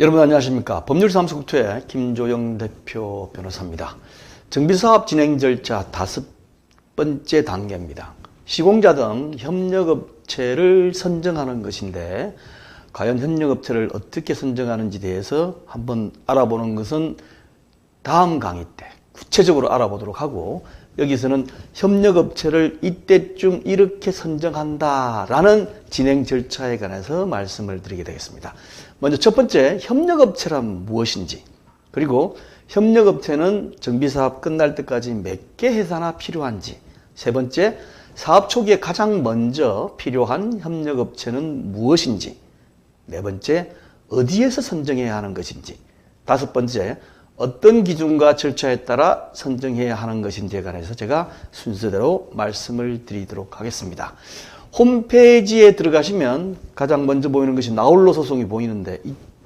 여러분 안녕하십니까. 법률사무소국토의 김조영 대표 변호사입니다. 정비사업 진행 절차 다섯 번째 단계입니다. 시공자 등 협력업체를 선정하는 것인데 과연 협력업체를 어떻게 선정하는지 대해서 한번 알아보는 것은 다음 강의 때 구체적으로 알아보도록 하고 여기서는 협력업체를 이때쯤 이렇게 선정한다라는 진행 절차에 관해서 말씀을 드리게 되겠습니다. 먼저 첫 번째, 협력업체란 무엇인지, 그리고 협력업체는 정비사업 끝날 때까지 몇 개 회사나 필요한지, 세 번째, 사업 초기에 가장 먼저 필요한 협력업체는 무엇인지, 네 번째, 어디에서 선정해야 하는 것인지, 다섯 번째, 어떤 기준과 절차에 따라 선정해야 하는 것인지에 관해서 제가 순서대로 말씀을 드리도록 하겠습니다. 홈페이지에 들어가시면 가장 먼저 보이는 것이 나홀로 소송이 보이는데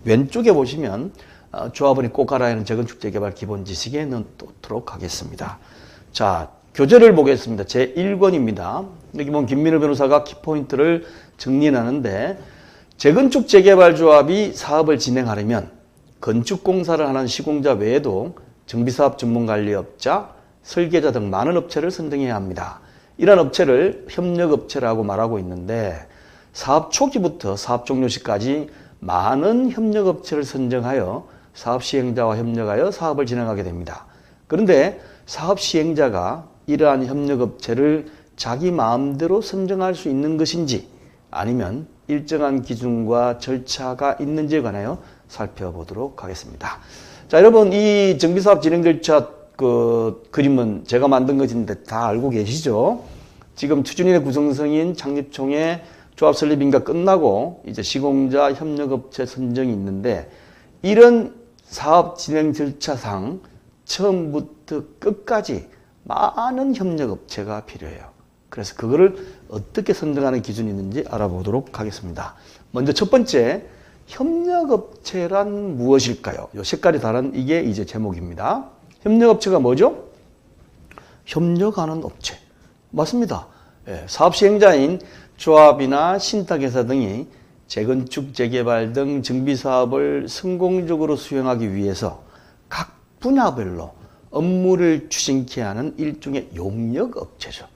왼쪽에 보시면 어, 조합원이 꼭 알아야 하는 재건축 재개발 기본 지식에 넣도록 하겠습니다. 자, 교재를 보겠습니다. 제 1권입니다. 여기 보면 김민호 변호사가 키포인트를 정리하는데 재건축 재개발 조합이 사업을 진행하려면 건축공사를 하는 시공자 외에도 정비사업 전문관리업자, 설계자 등 많은 업체를 선정해야 합니다. 이런 업체를 협력업체라고 말하고 있는데 사업 초기부터 사업 종료 시까지 많은 협력업체를 선정하여 사업 시행자와 협력하여 사업을 진행하게 됩니다. 그런데 사업 시행자가 이러한 협력업체를 자기 마음대로 선정할 수 있는 것인지 아니면 일정한 기준과 절차가 있는지에 관하여 살펴보도록 하겠습니다. 자, 여러분, 이 정비사업 진행 절차 그 그림은 제가 만든 것인데 다 알고 계시죠? 지금 추진인의 구성성인 창립총회 조합 설립인가 끝나고 이제 시공자 협력업체 선정이 있는데 이런 사업 진행 절차상 처음부터 끝까지 많은 협력업체가 필요해요. 그래서 그거를 어떻게 선정하는 기준이 있는지 알아보도록 하겠습니다. 먼저 첫 번째, 협력업체란 무엇일까요? 요 색깔이 다른 이게 이제 제목입니다. 협력업체가 뭐죠? 협력하는 업체. 맞습니다. 예, 사업 시행자인 조합이나 신탁회사 등이 재건축, 재개발 등 정비 사업을 성공적으로 수행하기 위해서 각 분야별로 업무를 추진케 하는 일종의 용역 업체죠.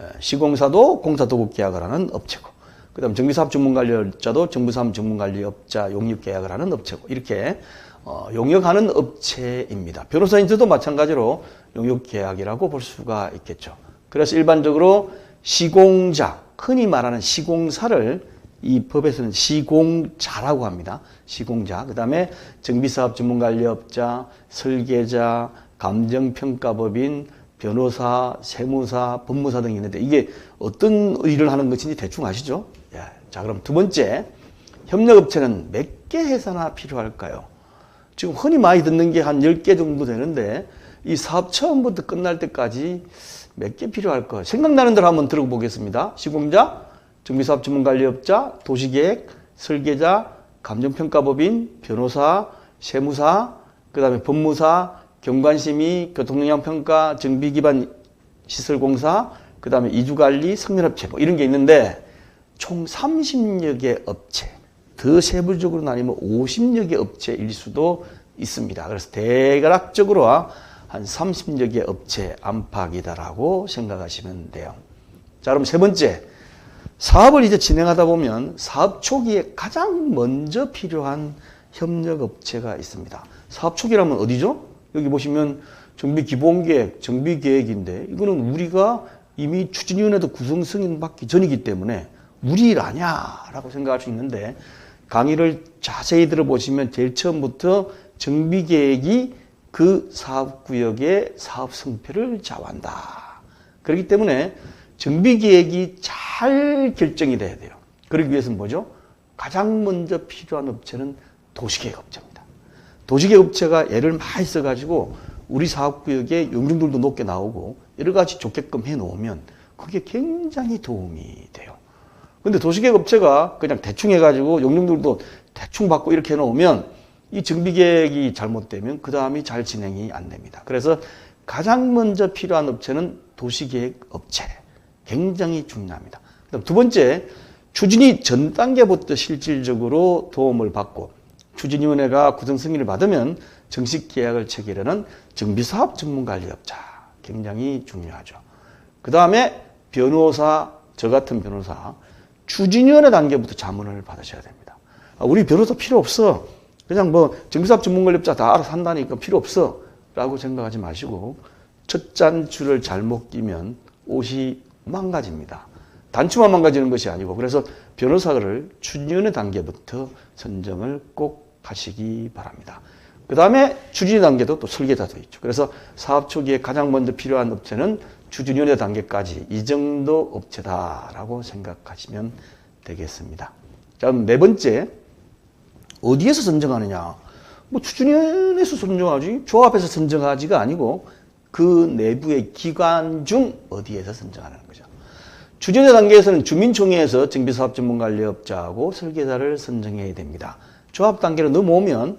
예, 시공사도 공사도급 계약을 하는 업체고, 그 다음 정비사업 전문관리업자도 정부사업 전문관리업자 용역 계약을 하는 업체고, 이렇게 어, 용역하는 업체입니다. 변호사인들도 마찬가지로 용역 계약이라고 볼 수가 있겠죠. 그래서 일반적으로 시공자, 흔히 말하는 시공사를 이 법에서는 시공자라고 합니다. 시공자. 그 다음에 정비사업 전문관리업자, 설계자, 감정평가법인, 변호사, 세무사, 법무사 등이 있는데 이게 어떤 일을 하는 것인지 대충 아시죠? 예. 자, 그럼 두 번째. 협력업체는 몇 개 회사나 필요할까요? 지금 흔히 많이 듣는 게 한 10개 정도 되는데 이 사업 처음부터 끝날 때까지 몇 개 필요할까? 생각나는 대로 한번 들어보겠습니다. 시공자, 정비사업 전문관리업자, 도시계획, 설계자, 감정평가법인, 변호사, 세무사, 그 다음에 법무사, 경관심의, 교통영향평가, 정비기반 시설공사, 그 다음에 이주관리, 성면업체 뭐 이런 게 있는데 총 30여 개 업체, 더 세부적으로 나뉘면 50여 개 업체일 수도 있습니다. 그래서 대략적으로 한 30여 개 업체 안팎이다라고 생각하시면 돼요. 자, 그럼 세 번째. 사업을 이제 진행하다 보면 사업 초기에 가장 먼저 필요한 협력업체가 있습니다. 사업 초기라면 어디죠? 여기 보시면 정비 기본 계획, 정비 계획인데 이거는 우리가 이미 추진위원회도 구성 승인 받기 전이기 때문에 우리 일 아냐라고 생각할 수 있는데 강의를 자세히 들어보시면 제일 처음부터 정비 계획이 그 사업 구역의 사업 성패를 좌우한다. 그렇기 때문에 정비 계획이 잘 결정이 돼야 돼요. 그러기 위해서는 뭐죠? 가장 먼저 필요한 업체는 도시계획 업체입니다. 도시계획 업체가 예를 많이 써가지고 우리 사업 구역의 용적률도 높게 나오고 여러 가지 좋게끔 해놓으면 그게 굉장히 도움이 돼요. 근데 도시계획 업체가 그냥 대충 해가지고 용적률도 대충 받고 이렇게 해놓으면 이 정비계획이 잘못되면 그 다음이 잘 진행이 안 됩니다. 그래서 가장 먼저 필요한 업체는 도시계획 업체. 굉장히 중요합니다. 그다음 두 번째, 추진이 전 단계부터 실질적으로 도움을 받고 추진위원회가 구성 승인을 받으면 정식 계약을 체결하는 정비사업 전문관리업자 굉장히 중요하죠. 그 다음에 변호사, 저 같은 변호사 추진위원회 단계부터 자문을 받으셔야 됩니다. 아, 우리 변호사 필요 없어. 그냥 뭐 정비사업 전문관리업자 다 알아서 한다니까 필요 없어. 라고 생각하지 마시고 첫 잔 줄을 잘못 끼면 옷이 망가집니다. 단추만 망가지는 것이 아니고 그래서 변호사를 추진위원회 단계부터 선정을 꼭 하시기 바랍니다. 그 다음에 추진 단계도 또 설계자도 있죠. 그래서 사업 초기에 가장 먼저 필요한 업체는 추진위원회 단계까지 이 정도 업체다라고 생각하시면 되겠습니다. 자, 네 번째, 어디에서 선정하느냐? 뭐 추진위원회에서 선정하지, 조합에서 선정하지가 아니고 그 내부의 기관 중 어디에서 선정하는 거죠. 추진회 단계에서는 주민총회에서 정비사업 전문관리업자하고 설계자를 선정해야 됩니다. 조합 단계로 넘어오면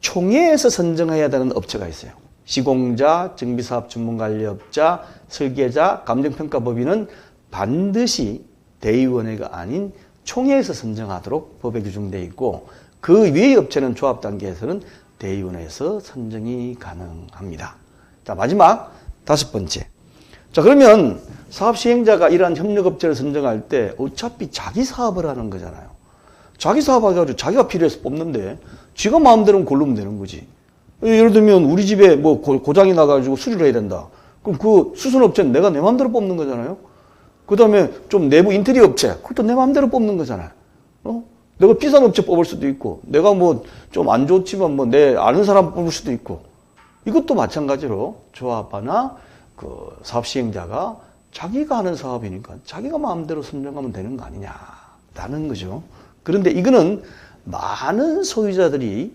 총회에서 선정해야 되는 업체가 있어요. 시공자, 정비사업 전문관리업자, 설계자, 감정평가법인은 반드시 대의원회가 아닌 총회에서 선정하도록 법에 규정되어 있고 그 위의 업체는 조합 단계에서는 대의원회에서 선정이 가능합니다. 자 마지막 다섯 번째. 자 그러면 사업 시행자가 이러한 협력업체를 선정할 때 어차피 자기 사업을 하는 거잖아요. 자기 사업 해가지고 자기가 필요해서 뽑는데 지가 마음대로 고르면 되는 거지. 예를 들면 우리 집에 뭐 고장이 나가지고 수리를 해야 된다. 그럼 그 수선업체는 내가 내 마음대로 뽑는 거잖아요. 그 다음에 좀 내부 인테리어 업체, 그것도 내 마음대로 뽑는 거잖아요. 어? 내가 비싼 업체 뽑을 수도 있고, 내가 뭐 좀 안 좋지만 뭐 내 아는 사람 뽑을 수도 있고, 이것도 마찬가지로 조합하나 그 사업 시행자가 자기가 하는 사업이니까 자기가 마음대로 선정하면 되는 거 아니냐라는 거죠. 그런데 이거는 많은 소유자들이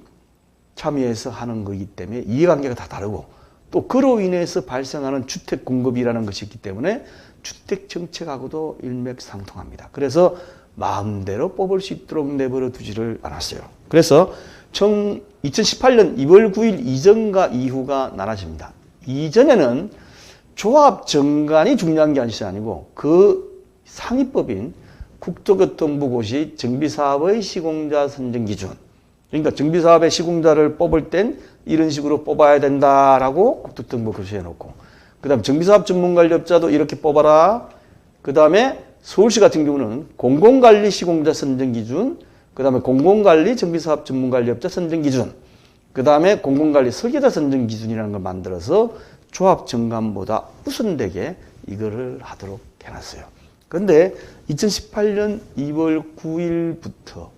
참여해서 하는 거기 때문에 이해관계가 다 다르고 또 그로 인해서 발생하는 주택 공급이라는 것이 있기 때문에 주택 정책하고도 일맥상통합니다. 그래서 마음대로 뽑을 수 있도록 내버려 두지를 않았어요. 그래서 2018년 2월 9일 이전과 이후가 나눠집니다. 이전에는 조합 정관이 중요한 게 아니고 그 상위법인 국토교통부 고시 정비사업의 시공자 선정 기준. 그러니까 정비사업의 시공자를 뽑을 땐 이런 식으로 뽑아야 된다라고 국토교통부 고시해 놓고 그 다음 정비사업 전문관리업자도 이렇게 뽑아라. 그 다음에 서울시 같은 경우는 공공관리 시공자 선정 기준, 그 다음에 공공관리 정비사업 전문관리업자 선정 기준, 그 다음에 공공관리 설계자 선정 기준이라는 걸 만들어서 조합 정관보다 우선되게 이거를 하도록 해놨어요. 그런데 2018년 2월 9일부터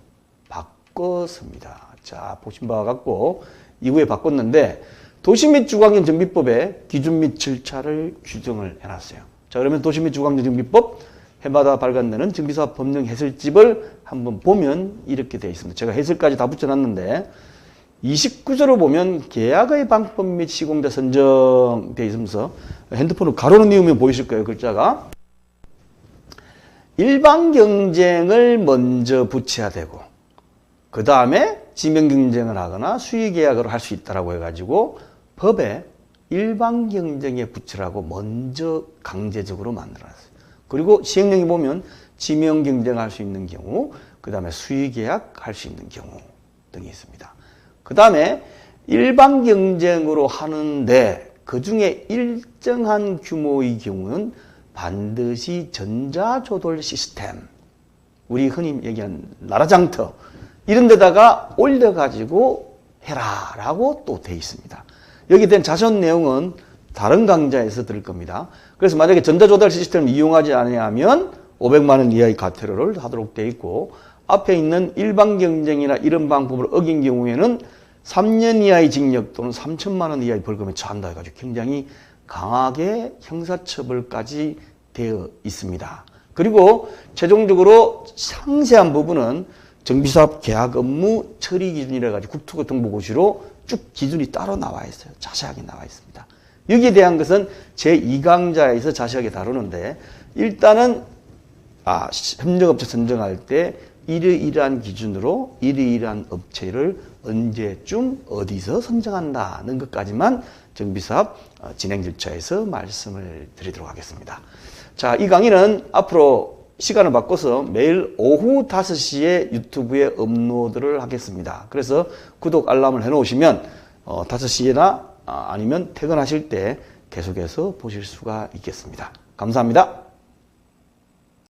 바꿨습니다. 자, 보신 바와 같고 이후에 바꿨는데 도시 및 주거환경 정비법에 기준 및 절차를 규정을 해놨어요. 자, 그러면 도시 및 주거환경 정비법 해마다 발간되는 정비사업 법령 해설집을 한번 보면 이렇게 되어 있습니다. 제가 해설까지 다 붙여놨는데 29절을 보면 계약의 방법 및 시공자 선정되어 있으면서 핸드폰을 가로로 뉘우면 보이실 거예요. 글자가. 일반 경쟁을 먼저 붙여야 되고 그 다음에 지명 경쟁을 하거나 수의 계약을 할수 있다라고 해가지고 법에 일반 경쟁에 붙이라고 먼저 강제적으로 만들어놨어요. 그리고 시행령에 보면 지명 경쟁할 수 있는 경우, 그 다음에 수의 계약 할 수 있는 경우 등이 있습니다. 그 다음에 일반 경쟁으로 하는데 그 중에 일정한 규모의 경우는 반드시 전자조돌 시스템, 우리 흔히 얘기하는 나라장터, 이런 데다가 올려가지고 해라 라고 또 돼 있습니다. 여기 된 자세한 내용은 다른 강좌에서 들을 겁니다. 그래서 만약에 전자조달 시스템을 이용하지 않으면 500만 원 이하의 과태료를 하도록 돼 있고 앞에 있는 일반 경쟁이나 이런 방법을 어긴 경우에는 3년 이하의 징역 또는 3천만 원 이하의 벌금에 처한다 해가지고 굉장히 강하게 형사처벌까지 되어 있습니다. 그리고 최종적으로 상세한 부분은 정비사업 계약 업무 처리 기준이라 가지고 국토교통부고시로 쭉 기준이 따로 나와 있어요. 자세하게 나와 있습니다. 여기에 대한 것은 제2강좌에서 자세하게 다루는데 일단은 아, 협력업체 선정할 때 이러이러한 기준으로 이러이러한 업체를 언제쯤 어디서 선정한다는 것까지만 정비사업 어, 진행 절차에서 말씀을 드리도록 하겠습니다. 자, 이 강의는 앞으로 시간을 바꿔서 매일 오후 5시에 유튜브에 업로드를 하겠습니다. 그래서 구독 알람을 해놓으시면 어, 5시나 아니면 퇴근하실 때 계속해서 보실 수가 있겠습니다. 감사합니다.